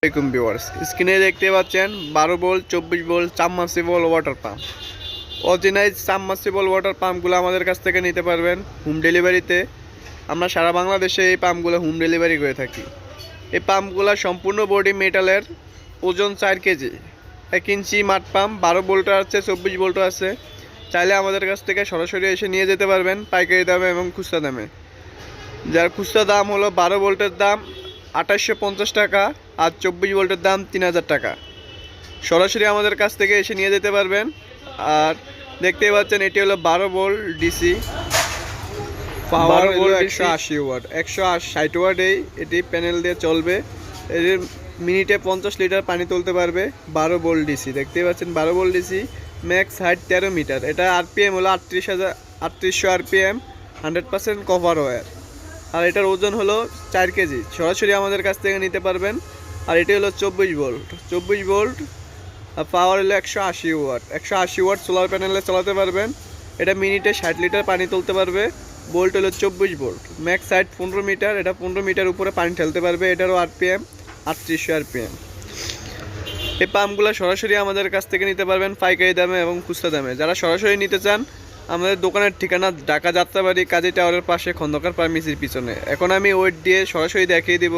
আসসালামাইকুম ভিউয়ার্স। স্ক্রিনে দেখতে পাচ্ছেন বারো বোল্ট চব্বিশ volt submersible water pump original submersible water পাম্পগুলো আমাদের কাছ থেকে নিতে পারবেন হোম ডেলিভারিতে আমরা সারা বাংলাদেশে এই পাম্পগুলো হোম ডেলিভারি করে থাকি। এই পাম্পগুলো সম্পূর্ণ বডি মেটালের ওজন চার কেজি। এক ইঞ্চি মাঠ পাম্প বারো বোল্টও আছে, চব্বিশ বোল্টও আছে। চাইলে আমাদের কাছ থেকে সরাসরি এসে নিয়ে যেতে পারবেন পাইকারি দামে এবং খুচরা দামে। যার খুচরা দাম হলো বারো বোল্টের দাম আঠাশশো পঞ্চাশ টাকা আর চব্বিশ ভোল্টের দাম তিন হাজার টাকা। সরাসরি আমাদের কাছ থেকে এসে নিয়ে যেতে পারবেন। আর দেখতেই পাচ্ছেন এটি হলো বারো ভোল্ট ডিসি। পাওয়ার হলো একশো আশি ওয়াট। একশো ষাট ওয়ার্ডেই এটি প্যানেল দিয়ে চলবে। এর মিনিটে পঞ্চাশ লিটার পানি তুলতে পারবে বারো ভোল্ট ডিসি। দেখতেই পাচ্ছেন বারো ভোল্ট ডিসি ম্যাক্স হাইট তেরো মিটার। এটা আরপিএম হলো আটত্রিশ হাজার আটত্রিশশো RPM hundred percent copper wire আর এটার ওজন হলো চার কেজি। সরাসরি আমাদের কাছ থেকে নিতে পারবেন। আর এটি হলো চব্বিশ ভোল্ট। চব্বিশ ভোল্ট, আর পাওয়ার হলো একশো আশি ওয়াট। একশো আশি ওয়াট সোলার প্যানেলে চালাতে পারবেন। এটা মিনিটে ষাট লিটার পানি তুলতে পারবে। বোল্ট হলো চব্বিশ ভোল্ট। ম্যাক্স হাইট পনেরো মিটার। এটা পনেরো মিটার উপরে পানি ঠেলতে পারবে। এটারও আরপিএম আটত্রিশশো আরপিএম এই পাম্পগুলো সরাসরি আমাদের কাছ থেকে নিতে পারবেন পাইকারি দামে এবং খুচরা দামে। যারা সরাসরি নিতে চান আমাদের দোকানের ঠিকানা ঢাকা যাত্রাবাড়ি, কাজী টাওয়ারের পাশে খন্দকার ফার্মেসির পিছনে। এখন আমি ওয়েট দিয়ে সরাসরি দেখিয়ে দিব।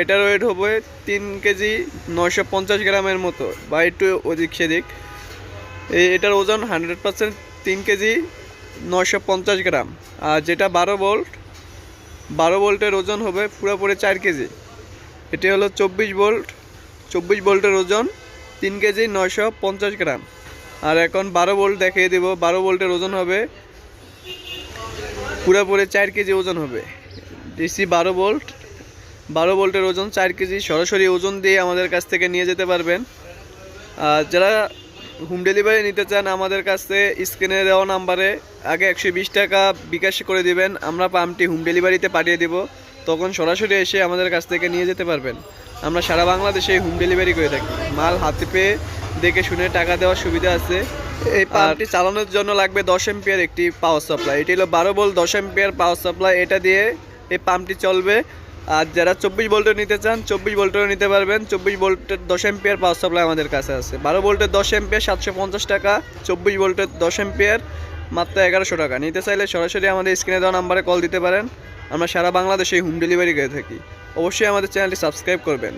এটার ওয়েট হবে তিন কেজি নয়শো পঞ্চাশ গ্রামের মতো, বা একটু অধিক সেদিক। এটার ওজন হান্ড্রেড পার্সেন্ট তিন কেজি নয়শো পঞ্চাশ গ্রাম। আর যেটা বারো ভোল্ট, বারো ভোল্টের ওজন হবে পুরোপুরি চার কেজি। এটি হলো চব্বিশ ভোল্ট, চব্বিশ ভোল্টের ওজন তিন কেজি নয়শো পঞ্চাশ গ্রাম। আর এখন বারো বোল্ট দেখিয়ে দেবো। বারো বোল্টের ওজন হবে পুরোপুরি চার কেজি ওজন হবে। ডিসি বারো বোল্ট বারো বোল্টের ওজন চার কেজি। সরাসরি ওজন দিয়ে আমাদের কাছ থেকে নিয়ে যেতে পারবেন। আর যারা হোম ডেলিভারি নিতে চান, আমাদের কাছে স্ক্রিনে দেওয়া নাম্বারে আগে একশো বিশ টাকা বিকাশ করে দিবেন। আমরা পাম্পটি হোম ডেলিভারিতে পাঠিয়ে দেব। তখন সরাসরি এসে আমাদের কাছ থেকে নিয়ে যেতে পারবেন। আমরা সারা বাংলাদেশে হোম ডেলিভারি করে থাকি। মাল হাতে পেয়ে দেখে শুনে টাকা দেওয়ার সুবিধা আছে। এই পাম্পটি চালানোর জন্য লাগবে দশ এম্পিয়ার একটি পাওয়ার সাপ্লাই এটি হলো বারো বোল্ট দশ এম্পিয়ার পাওয়ার সাপ্লাই এটা দিয়ে এই পাম্পটি চলবে। আর যারা চব্বিশ ভোল্টের নিতে চান চব্বিশ ভোল্টেরও নিতে পারবেন। চব্বিশ ভোল্টের দশ এম্পিয়ার পাওয়ার সাপ্লাই আমাদের কাছে আছে। বারো ভোল্টের দশ এম্পিয়ার সাতশো পঞ্চাশ টাকা চব্বিশ ভোল্টের দশ এম্পিয়ার মাত্র এগারোশো টাকা। নিতে চাইলে সরাসরি আমাদের স্ক্রিনে দেওয়া নাম্বারে কল দিতে পারেন। আমরা সারা বাংলাদেশে হোম ডেলিভারি করে থাকি। অবশ্যই আমাদের চ্যানেলটি সাবস্ক্রাইব করবেন।